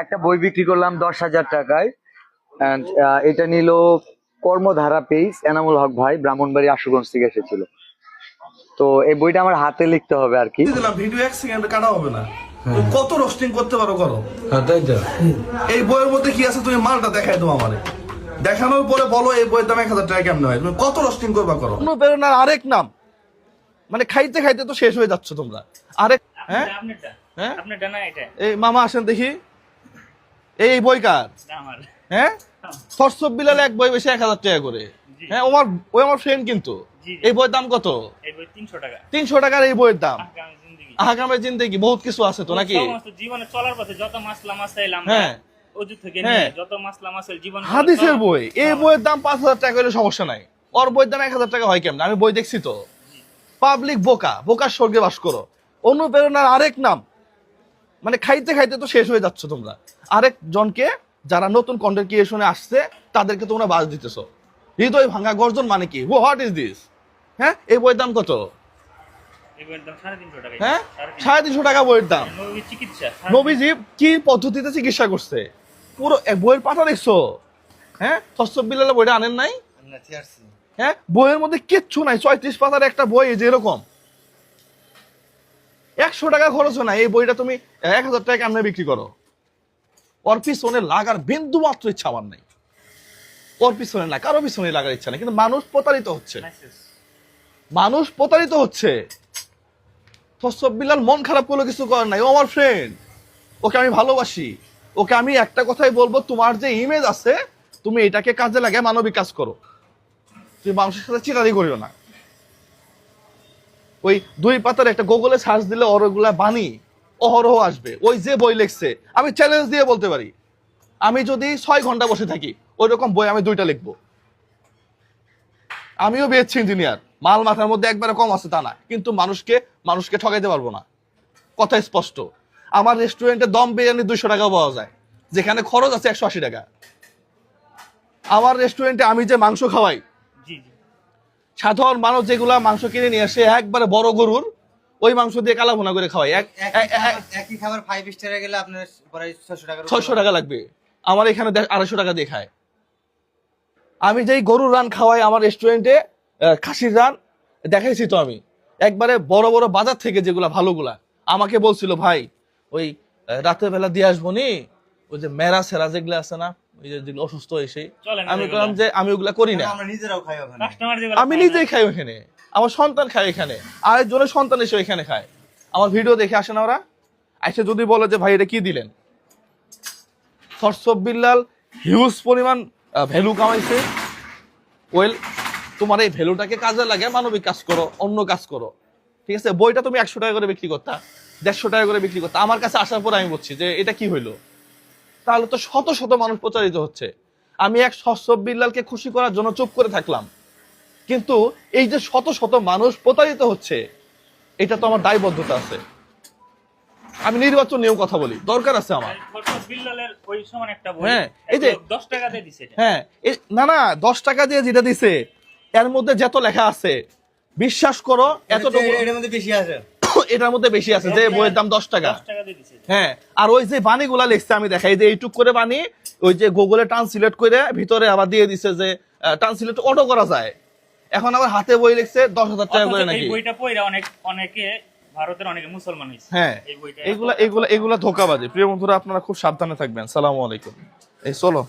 একটা বই বিক্রি করলাম দশ হাজার টাকায়। এটা নিল কর্মধারা পেজ এনামুল হক ভাই ব্রাহ্মণবাড়ি আশুগঞ্জ থেকে এসেছিল। তো এই বইটা আমার হাতে লিখতে হবে আর কি। ভিডিও এক সেকেন্ড কাটা হবে না। কত রোস্টিং করতে পারো করো? হ্যাঁ তাই তো। এই বইয়ের মধ্যে কি আছে তুমি মালটা দেখাই দাও আমারে। দেখানোর পরে বলো এই বইয়ের দাম এক হাজার টাকা কেমন হয়? তুমি কত রোস্টিং করবা করো? অনুপ্রেরণার আরেক নাম। মানে খাইতে খাইতে তো শেষ হয়ে যাচ্ছ তোমরা। আরেক হ্যাঁ? হ্যাঁ? এটা। এই মামা আসেন দেখি। এই বই কার? আমার। হ্যাঁ? সরসব বিলালে এক বই বেশি এক হাজার টাকা করে। হ্যাঁ ওর ওই আমার ফ্রেন্ড কিন্তু। এই বইয়ের দাম কত? এই বই তিনশো টাকা। তিনশো টাকার এই বইয়ের দাম। আগামী জিন্দগি। বহুত কিছু আছে তো নাকি? সমস্ত জীবনে চলার পথে যত মাসলা মাসাইল আমরা হ্যাঁ। অজু থেকে হ্যাঁ। নিয়ে যত মাসলা মাসাইল জীবন হাদিসের বই। এই বইয়ের দাম পাঁচ হাজার টাকা হলে সমস্যা নাই। ওর বইয়ের দাম এক হাজার টাকা হয় কেমন? আমি বই দেখছি তো। পাবলিক বোকা বোকার স্বর্গে বাস করো। অনুপ্রেরণার আরেক নাম। মানে খাইতে খাইতে তো শেষ হয়ে যাচ্ছ তোমরা। আরেক জনকে যারা নতুন কন্টেন্ট ক্রিয়েশনে আসছে তাদেরকে তোমরা বাজ দিতেছো। হৃদয় ভাঙা গর্জন মানে কি? হোয়াট ইজ দিস হ্যাঁ? এই বইয়ের দাম কত? এই বইয়ের দাম সাড়ে তিনশো টাকা। হ্যাঁ? সাড়ে তিনশো। টাকা বইয়ের দাম। নবী নবীজি কি পদ্ধতিতে চিকিৎসা করছে? পুরো বইয়ের পাতা দেখছ? হ্যাঁ? সস্ত বিলালে বইটা আনেন নাই? হ্যাঁ? বইয়ের মধ্যে কিচ্ছু নাই। ছয়ত্রিশ পাতার একটা বই যে এরকম। একশো টাকা খরচ না। এই বইটা তুমি এক হাজার টাকা কেমনে বিক্রি করো? ওর পিছনে লাগার বিন্দু মাত্র ইচ্ছা আমার নাই। ওর পিছনে না কারও পিছনে লাগার ইচ্ছা নেই। কিন্তু মানুষ প্রতারিত হচ্ছে. মানুষ প্রতারিত হচ্ছে। ফসব বিলাল মন খারাপ করলে কিছু করার নাই। ও আমার ফ্রেন্ড ওকে আমি ভালোবাসি। ওকে আমি একটা কথাই বলব তোমার যে ইমেজ আছে তুমি এটাকে কাজে লাগে মানবিক কাজ করো। তুমি মানুষের সাথে চিটারি করিও না। ওই দুই পাতার একটা গুগলে সার্চ দিলে ওরগুলা বাণী অহরহ আসবে। ওই যে বই লিখছে, আমি চ্যালেঞ্জ দিয়ে বলতে পারি। আমি যদি ছয় ঘণ্টা বসে থাকি ওই রকম বই আমি দুইটা লিখব। আমিও বিএসসি ইঞ্জিনিয়ার মাল মাথার মধ্যে একবারে কম আছে তা না, কিন্তু মানুষকে মানুষকে ঠকাইতে পারব না। কথা স্পষ্ট। আমার রেস্টুরেন্টে দম বিরিয়ানি দুইশো টাকা পাওয়া যায়, যেখানে খরচ আছে একশো আশি টাকা। আমার রেস্টুরেন্টে আমি যে মাংস খাওয়াই সাধারণ মানুষ যেগুলা মাংস কিনে নিয়ে আসে একবারে বড় গরুর ওই মাংস দিয়ে কালা ভুনা করে খাওয়াই এক একই খাবার- ফাইভ স্টারে গেলে আপনার প্রায় ছশো ছয়শো টাকা লাগবে। আমার এখানে আড়াইশো টাকা দিয়ে খায়। আমি যেই গরুর রান খাওয়াই আমার রেস্টুরেন্টে খাসির রান দেখাইছি তো আমি। একবারে বড় বড় বাজার থেকে যেগুলা ভালোগুলা। আমাকে বলছিল ভাই ওই রাতের বেলা দিয়ে আসব নি? ওই যে মেরা সেরা যেগুলো আছে না অসুস্থ এসে। আমি বললাম যে আমি ওগুলা করি না। আমি নিজেই খাই ওখানে। আমার সন্তান খায় এখানে। আরেকজনের সন্তান এসে এখানে খায়। আমার ভিডিও দেখে আসে না ওরা? এসে যদি বলে যে ভাই এটা কি দিলেন? সরসব বিল্লাল হিউজ পরিমাণ ভ্যালু কামাইছে। ওয়েল তোমার এই ভ্যালুটাকে কাজে লাগে মানবিক কাজ করো অন্য কাজ করো। ঠিক আছে? বইটা তুমি একশো টাকা করে বিক্রি করতা দেড়শো টাকা করে বিক্রি করতা। আমার কাছে আসার পর আমি বলছি যে এটা কি হইল? তাহলে তো শত শত মানুষ প্রচারিত হচ্ছে। আমি এক সরসব বিল্লালকে খুশি করার জন্য চুপ করে থাকলাম। কিন্তু এই যে শত শত মানুষ প্রতারিত হচ্ছে এটা তো আমার দায়বদ্ধতা আছে। আমি নির্বাচন নিয়েও কথা বলি দরকার আছে আমার। বই হ্যাঁ, এই যে- দশ টাকা দিয়ে দিছে হ্যাঁ এ- না না দশ টাকা দিয়ে যেটা দিছে এর মধ্যে যত লেখা আছে বিশ্বাস করো এতটুকু বেশি আছে। এটার মধ্যে বেশি আছে যে বইয়ের দাম দশ টাকা। হ্যাঁ আর ওই যে বাণীগুলা লিখছে আমি দেখাই যে এইটুক করে বাণী ওই যে গুগলে ট্রান্সলেট করে ভিতরে আবার দিয়ে দিছে যে ট্রান্সলেট অটো করা যায়। এখন আবার হাতে বই লিখছে দশ হাজার টাকা করে নাকি। বইটা পড়ে অনেক অনেকে ভারতের অনেকে মুসলমান হয়েছে হ্যাঁ এগুলা এগুলা এগুলা ধোকাবাজি। প্রিয় বন্ধুরা আপনারা খুব সাবধানে থাকবেন। সালামু আলাইকুম। এই চলো